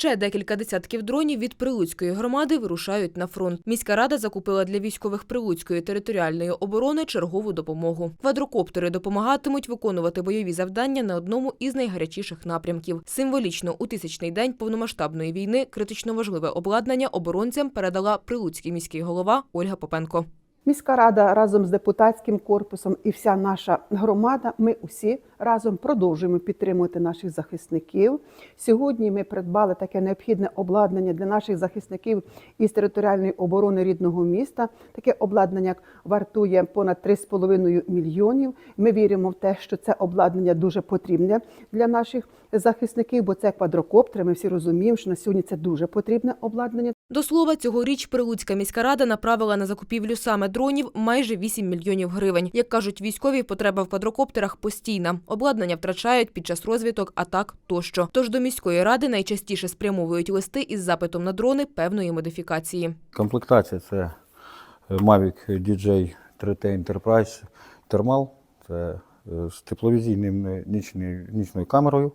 Ще декілька десятків дронів від Прилуцької громади вирушають на фронт. Міська рада закупила для військових Прилуцької територіальної оборони чергову допомогу. Квадрокоптери допомагатимуть виконувати бойові завдання на одному із найгарячіших напрямків. Символічно у тисячний день повномасштабної війни критично важливе обладнання оборонцям передала Прилуцький міський голова Ольга Попенко. Міська рада разом з депутатським корпусом і вся наша громада. Ми усі разом продовжуємо підтримувати наших захисників. Сьогодні ми придбали таке необхідне обладнання для наших захисників із територіальної оборони рідного міста. Таке обладнання вартує понад 3,5 мільйонів. Ми віримо в те, що це обладнання дуже потрібне для наших захисників, бо це квадрокоптери. Ми всі розуміємо, що на сьогодні це дуже потрібне обладнання. До слова, цьогоріч Прилуцька міська рада направила на закупівлю саме дронів майже 8 мільйонів гривень. Як кажуть військові, потреба в квадрокоптерах постійна. Обладнання втрачають під час розвиток, атак тощо. Тож до міської ради найчастіше спрямовують листи із запитом на дрони певної модифікації. Комплектація це е, Mavic DJ 3T Enterprise Thermal. Це е, з тепловізійним е, нічною, нічною камерою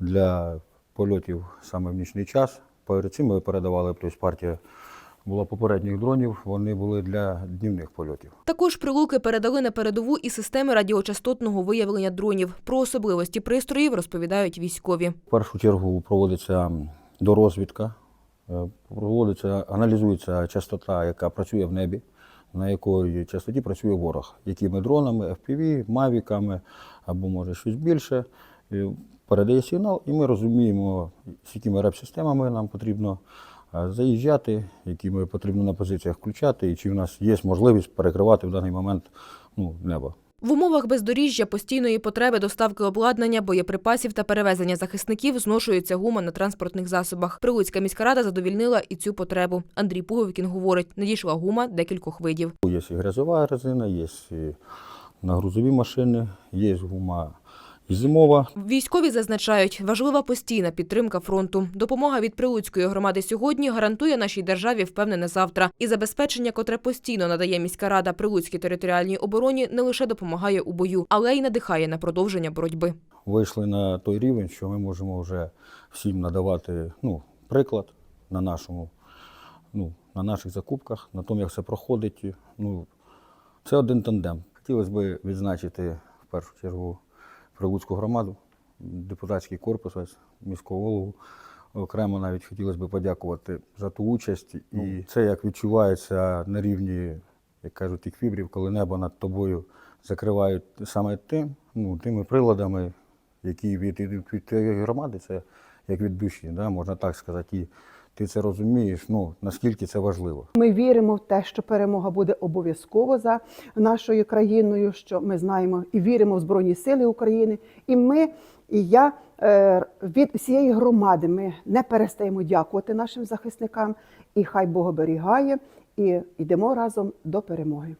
для польотів саме в нічний час. Перед цим ми передавали плюс партія була попередніх дронів, вони були для днівних польотів. Також прилуки передали на передову і системи радіочастотного виявлення дронів. Про особливості пристроїв розповідають військові. В першу чергу проводиться дорозвідка, е, проводиться, аналізується частота, яка працює в небі, на якої частоті працює ворог, якими дронами, FPV, мавіками або може щось більше. Передає сигнал, і ми розуміємо, з якими реп-системами нам потрібно е, заїжджати, які ми потрібно на позиціях включати, і чи в нас є можливість перекривати в даний момент ну, небо. В умовах бездоріжжя постійної потреби доставки обладнання, боєприпасів та перевезення захисників зношується гума на транспортних засобах. Прилуцька міська рада задовільнила і цю потребу. Андрій Пуговкін говорить, надійшла гума декількох видів. Є і грязова резина, є і на грузові машини, є гума зимова. Військові зазначають, важлива постійна підтримка фронту. Допомога від Прилуцької громади сьогодні гарантує нашій державі впевнене завтра. І забезпечення, котре постійно надає міська рада Прилуцькій територіальній обороні, не лише допомагає у бою, але й надихає на продовження боротьби. Вийшли на той рівень, що ми можемо вже всім надавати ну, приклад на нашому, ну, на наших закупках, на тому, як все проходить. Ну, це один тандем. Хотілося б відзначити в першу чергу Прилуцьку громаду, депутатський корпус, весь міського голову. Окремо навіть хотілося б подякувати за ту участь. І це як відчувається на рівні, як кажуть, тих фібрів, коли небо над тобою закривають саме тим, ну, тими приладами, які від, від, від тієї громади, це як від душі, да, можна так сказати. І ти це розумієш, ну, наскільки це важливо. Ми віримо в те, що перемога буде обов'язково за нашою країною. Що ми знаємо і віримо в Збройні Сили України. І ми, і я е, від всієї громади ми не перестаємо дякувати нашим захисникам. І хай Бог оберігає, і йдемо разом до перемоги.